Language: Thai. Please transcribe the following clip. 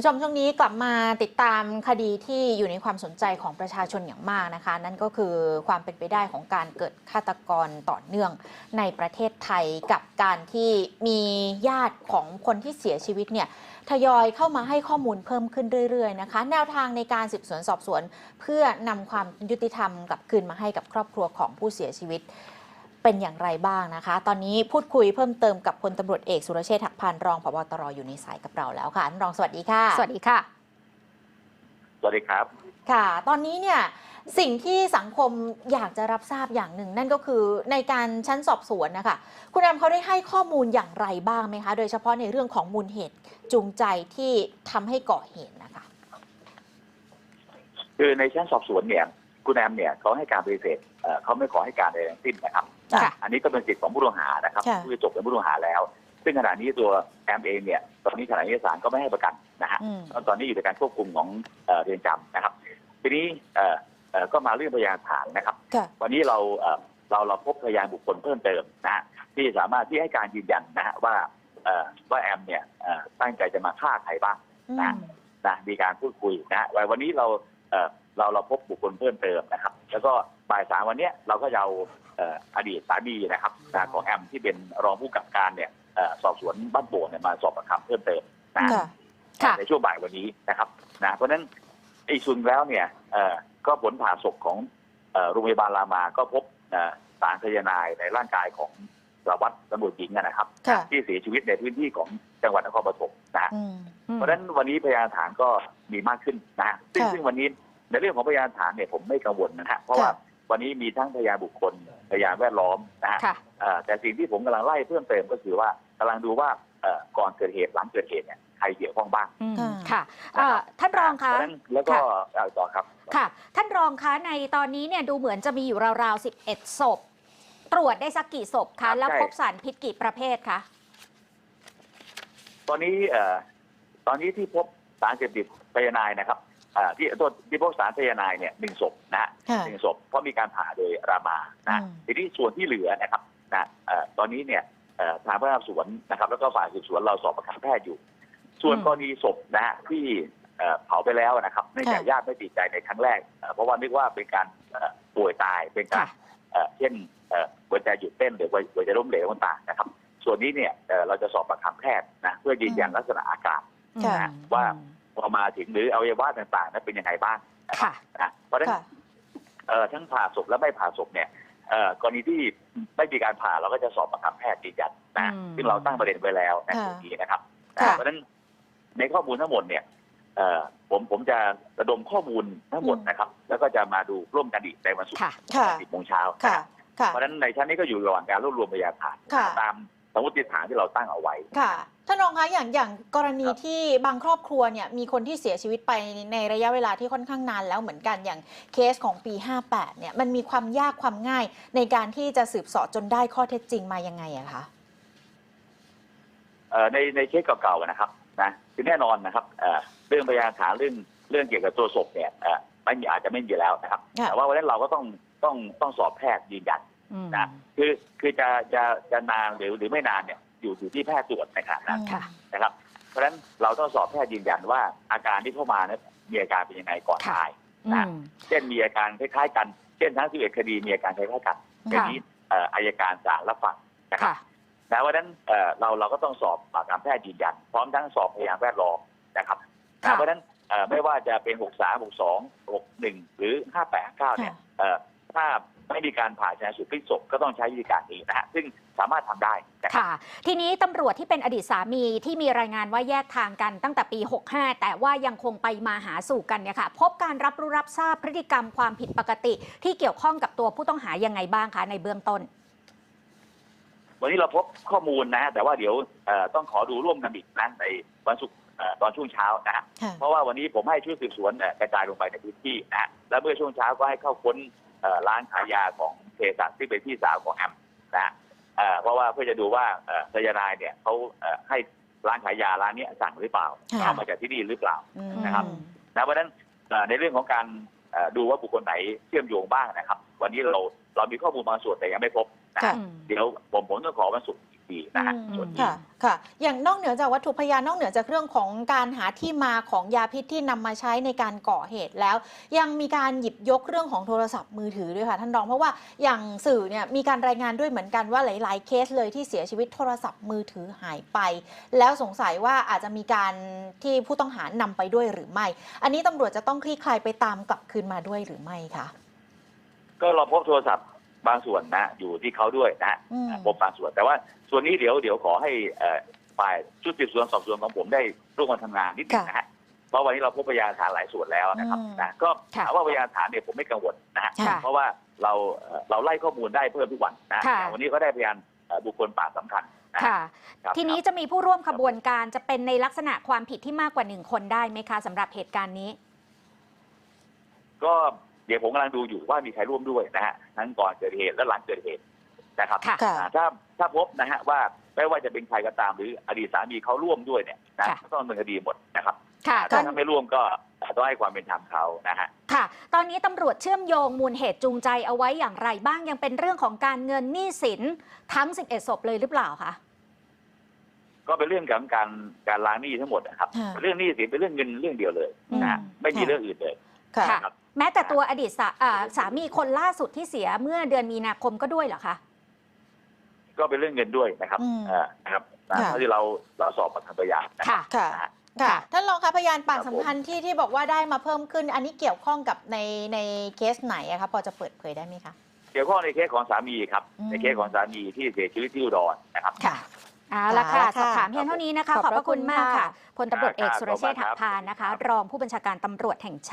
ผู้ชมช่วงนี้กลับมาติดตามคดีที่อยู่ในความสนใจของประชาชนอย่างมากนะคะ นั่นก็คือความเป็นไปได้ของการเกิดฆาตกรต่อเนื่องในประเทศไทยกับการที่มีญาติของคนที่เสียชีวิตเนี่ยทยอยเข้ามาให้ข้อมูลเพิ่มขึ้นเรื่อยๆนะคะ แนวทางในการสืบสวนสอบสวน เพื่อนำความยุติธรรมกลับคืนมาให้กับครอบครัวของผู้เสียชีวิต เป็นอย่างไรบ้างนะคะ ตอนนี้พูดคุยเพิ่มเติมกับพลตำรวจเอกสุรเชษฐ์หักพานรองผบตรอยู่ในสายกับเราแล้วค่ะท่านรองสวัสดีค่ะ สวัสดีค่ะ สวัสดีครับ ค่ะ ตอนนี้เนี่ยสิ่งที่สังคมอยากจะรับทราบอย่างหนึ่ง นั่นก็คือในการชั้นสอบสวนนะคะคุณแอมเขาได้ให้ข้อมูลอย่างไรบ้างไหมคะ โดยเฉพาะในเรื่องของมูลเหตุจูงใจที่ทำให้ก่อเหตุนะคะ คือในชั้นสอบสวนเนี่ย คุณแอมเนี่ยเขาให้การปฏิเสธเอ่อเขาไม่ขอให้การใดทั้งสิ้นนะครับค่ะอันนี้ก็เป็นสิทธิ์ของผู้ต้องหานะครับค่ะผู้ที่จบเป็นผู้ต้องหาแล้ว ซึ่งขณะนี้ตัวแอมเองเนี่ยตอนนี้ขณะนี้ศาลก็ไม่ให้ประกันนะฮะอืมตอนนี้อยู่ในการควบคุมของเอ่อเรือนจำนะครับ ทีนี้เอ่อเอ่อก็มาเรื่องพยานฐานนะครับค่ะวันนี้เราเอ่อเราเราพบพยานบุคคลเพิ่มเติมนะฮะที่สามารถที่ให้การยืนยันนะฮะว่าเอ่อว่าแอมเนี่ยเอ่อตั้งใจจะมาฆ่าใครบ้างอืมนะนะมีการพูดคุยนะฮะวันนี้เรา เอ่อเราเราพบบุคคลเพิ่มเติมนะครับ แล้วก็บ่ายสามวันเนี้ยเราก็จะเอาเอ่ออดีตสามีนะครับนะของแอมที่เป็นรองผู้กำกับการเนี่ยเอ่อสอบสวนบ้านโป่งเนี่ยมาสอบปากคำเพิ่มเติมนะค่ะค่ะในช่วงบ่ายวันนี้นะครับนะเพราะฉะนั้นไอ้สุนแล้วเนี่ยเอ่อก็ผลผ่าศพของเอ่อโรงพยาบาลรามาก็พบเอ่อสารไซยาไนด์ในร่างกายของสารวัตรตำรวจหญิงอะนะครับค่ะที่เสียชีวิตในพื้นที่ของจังหวัดนครปฐมนะฮะอืมเพราะฉะนั้นวันนี้พยานฐานก็มีมากขึ้นนะฮะซึ่งค่ะซึ่งวันนี้ ในเรื่องของพยานฐานเนี่ยผมไม่กังวลนะฮะเพราะว่าวันนี้มีทั้งพยานบุคคลพยานแวดล้อมนะฮะค่ะเอ่อแต่สิ่งที่ผมกำลังไล่เพิ่มเติมก็คือว่ากำลังดูว่าเอ่อก่อนเกิดเหตุหลังเกิดเหตุเนี่ยใครเกี่ยวข้องบ้างอืมค่ะค่ะเอ่อท่านรองเพคะราะฉะนั้นแล้วก็เอาต่อครับค่ะ ท่านรองคะในตอนนี้เนี่ยดูเหมือนจะมีอยู่ราวๆ 11 ศพ ตรวจได้สักกี่ศพครัคะบแล้วใช่พบสารพิษกี่ประเภทคะตอนนี้เอ่อตอนนี้ที่พบสารเสพติดไซยาไนด์นะครับ เอ่อที่ตัวที่พบสารไซยาไนด์เนี่ยหนึ่งศพนะฮะค่ะหนึ่งศพเพราะมีการผ่าโดยรามานะอืมทีนี้ส่วนที่เหลือนะครับนะเอ่อตอนนี้เนี่ยเอ่อทางพนักงานสอบสวนนะครับ แล้วก็ฝ่ายสืบสวนเราสอบประคำแพทย์อยู่ ส่วนอืมกรณีศพนะฮะที่เอ่อเผาไปแล้วนะครับเนื่องจากค่ะญาติไม่ติดใจในครั้งแรกเอ่อเพราะว่านึกว่าเป็นการเอ่อป่วยตายเป็นการค่ะเอ่อเช่นเอ่อหัวใจหยุดเต้นหรือหัวใจล้มเหลวต่างๆนะครับ ส่วนนี้เนี่ยเอ่อเราจะสอบประคำแพทย์นะเพื่อยืนยันลักษณะอาการค่ะนะว่า พอมาถึงหรืออวัยวะต่างๆนั้นเป็นยังไงบ้างนะครับค่ะนะเพราะฉะนั้นค่ะเอ่อทั้งผ่าศพและไม่ผ่าศพเนี่ยเอ่อกรณีที่ไม่มีการผ่าเราก็จะสอบประคำแพทย์ยืนยันนะอืมซึ่งเราตั้งประเด็นไว้แล้วในค่ะตรงนี้นะครับค่ะเพราะฉะนั้นในข้อมูลทั้งหมดเนี่ยเอ่อผมผมจะระดมข้อมูลทั้งหมดนะครับ แล้วก็จะมาดูร่วมกันอีกในวันศุกร์ค่ะค่ะสิบโมงเช้าค่ะนะครับค่ะเพราะฉะนั้นในชั้นนี้ก็อยู่ระหว่างการรวบรวมพยานฐานค่ะตาม สมมติฐานที่เราตั้งเอาไว้ ค่ะท่านรองคะอย่างอย่างกรณีครับ ที่บางครอบครัวเนี่ยมีคนที่เสียชีวิตไปในระยะเวลาที่ค่อนข้างนานแล้วเหมือนกันอย่างเคสของปี 58เนี่ยมันมีความยากความง่ายในการที่จะสืบเสอบจนได้ข้อเท็จจริงมายังไงอะคะเอ่อในในเคสเก่าๆนะครับนะคือแน่นอนนะครับเอ่อเรื่องพยานฐานเรื่องเรื่องเกี่ยวกับตัวศพเนี่ยเอ่อไม่มีอาจจะไม่มีแล้วนะครับ ค่ะแต่ว่าวันนี้เราก็ต้องต้องต้องสอบแพทย์ยืนยันอืม นะคือคือจะจะจะนานหรือหรือไม่นานเนี่ยอยู่อยู่ที่แพทย์ตรวจในขณะนั้นค่ะ นะครับ เพราะฉะนั้นเราต้องสอบแพทย์ยืนยันว่าอาการที่เข้ามานั้นมีอาการเป็นยังไงก่อนค่ะตายอืนะมเช่นมีอาการคล้ายๆกัน เช่นทั้ง 11 คดีมีอาการคล้ายๆกันอย่างนี้เอ่ออายการศาลรับฟังนะครับค่ะนะวันนั้นเอ่อเราเราก็ต้องสอบปากคำแพทย์ยืนยัน พร้อมทั้งสอบพยานแวดล้อมนะครับค่ะนะเพราะฉะนั้นเอ่อไม่ว่าจะเป็น 63 62 61 หรือ 589 เนี่ยเอ่อถ้า ไม่มีการผ่าชนะสูตรพลิกศพก็ต้องใช้วิธีการนี้นะฮะซึ่งสามารถทำได้นะครับค่ะ ทีนี้ตำรวจที่เป็นอดีตสามีที่มีรายงานว่าแยกทางกันตั้งแต่ปี 65 แต่ว่ายังคงไปมาหาสู่กันเนี่ยค่ะพบการรับรู้รับทราบพฤติกรรมความผิดปกติ ที่เกี่ยวข้องกับตัวผู้ต้องหายังไงบ้างคะในเบื้องต้น วันนี้เราพบข้อมูลนะฮะแต่ว่าเดี๋ยวเอ่อต้องขอดูร่วมกันอีกนะในวันศุกร์เอ่อตอนช่วงเช้านะฮะค่ะเพราะว่าวันนี้ผมให้ชุดสืบสวนเอ่อกระจายลงไปในพื้นที่นะฮะแล้วเมื่อช่วงเช้าก็ให้เข้าค้นเอ่อ ร้านขายยาของเภสัชที่เป็นพี่สาวของแอมนะฮะเอ่อเพราะว่าเพื่อจะดูว่าเอ่อไซยาไนด์เนี่ยเขาเอ่อให้ร้านขายยาร้านเนี้ยสั่งหรือเปล่าค่ะเอามาจากที่นี่หรือเปล่าอืมนะครับนะเพราะฉะนั้นเอ่อในเรื่องของการเอ่อดูว่าบุคคลไหนเชื่อมโยงบ้างนะครับ วันนี้เราเรามีข้อมูลบางส่วนแต่ยังไม่พบ นะค่ะฮะเดี๋ยวผมผมต้องขอวันศุกร์ดีนะฮะอืมส่วนนี้ ค่ะ ค่ะ อย่างนอกเหนือจากวัตถุพยานนอกเหนือจากเรื่องของการหาที่มาของยาพิษที่นำมาใช้ในการก่อเหตุแล้ว ยังมีการหยิบยกเรื่องของโทรศัพท์มือถือด้วยค่ะท่านรองเพราะว่าอย่างสื่อเนี่ยมีการรายงานด้วยเหมือนกันว่าหลาย ๆ เคสเลยที่เสียชีวิตโทรศัพท์มือถือหายไป แล้วสงสัยว่าอาจจะมีการที่ผู้ต้องหานำไปด้วยหรือไม่ อันนี้ตำรวจจะต้องคลี่คลายไปตามกลับคืนมาด้วยหรือไม่คะ ก็เราพบโทรศัพท์ บางส่วนนะอยู่ที่เขาด้วยนะอืมพบบางส่วน แต่ว่าส่วนนี้เดี๋ยวเดี๋ยวขอให้เอ่อฝ่ายชุดสืบสวนสอบสวนของผมได้ร่วมกันทำงานนิดหนึงนะฮะเพราะวันนี้เราพบพยานฐานหลายส่วนแล้วนะครับอืมนะก็ค่ะถามว่าพยานฐานเนี่ยผมไม่กังวลนะฮะค่ะเพราะว่าเราเอ่อเราไล่ข้อมูลได้เพิ่มทุกวันนะค่ะแต่วันนี้ก็ได้พยานเอ่อบุคคลปากสำคัญนะค่ะครับทีนี้จะมีผู้ร่วมขบวนการจะเป็นในลักษณะความผิดที่มากกว่าหนึ่งคนได้ไหมคะสำหรับเหตุการณ์นี้ ก็ เดี๋ยวผมกำลังดูอยู่ว่ามีใครร่วมด้วยนะฮะทั้งก่อนเกิดเหตุและหลังเกิดเหตุนะครับค่ะค่ะอ่าถ้าถ้าพบนะฮะว่าไม่ว่าจะเป็นใครก็ตามหรืออดีตสามีเขาร่วมด้วยเนี่ยนะค่ะ ก็ต้องดำเนินคดีหมดนะครับค่ะถ้าไม่ร่วมก็ต้องให้ความเป็นธรรมเขานะฮะ ค่ะ ตอนนี้ตำรวจเชื่อมโยงมูลเหตุจูงใจเอาไว้อย่างไรบ้างยังเป็นเรื่องของการเงินหนี้สินทั้ง 11ศพเลยหรือเปล่าคะ ก็เป็นเรื่องของการการล้างหนี้ทั้งหมดนะครับ ค่ะ เรื่องหนี้สินเป็นเรื่องเงินเรื่องเดียวเลยนะฮะอืม ไม่มีค่ะ เรื่องอื่นเลย ค่ะค่ะครับ แม้แต่ตัวอดีตสาอ่าสามีคนล่าสุดที่เสียเมื่อเดือนมีนาคมก็ด้วยเหรอคะ ก็เป็นเรื่องเงินด้วยนะครับอืมเอ่อนะครับนะค่ะ เท่าที่เราเราสอบปากคำพยานนะครัค่ะบค่ะ นะฮะค่ะค่ะ ท่านรองคะพยานปากครับผม สำคัญที่ที่บอกว่าได้มาเพิ่มขึ้น อันนี้เกี่ยวข้องกับในในเคสไหนอะคะพอจะเปิดเผยได้ไหมคะ เกี่ยวข้องในเคสของสามีครับ อืม ในเคสของสามีที่เสียชีวิตที่อุดรนะครับ ค่ะ เอาละค่ะ ค่ะสอบถามเพียงเท่านี้นะคะขอบขอบพระคุณพระคุณมากค่ะ ค่ะพลตำรวจเอกค่ะสุรเชษฐ์ขอบคุณหัครักบพานนะคะ รองผู้บัญชาการตำรวจแห่งชาติ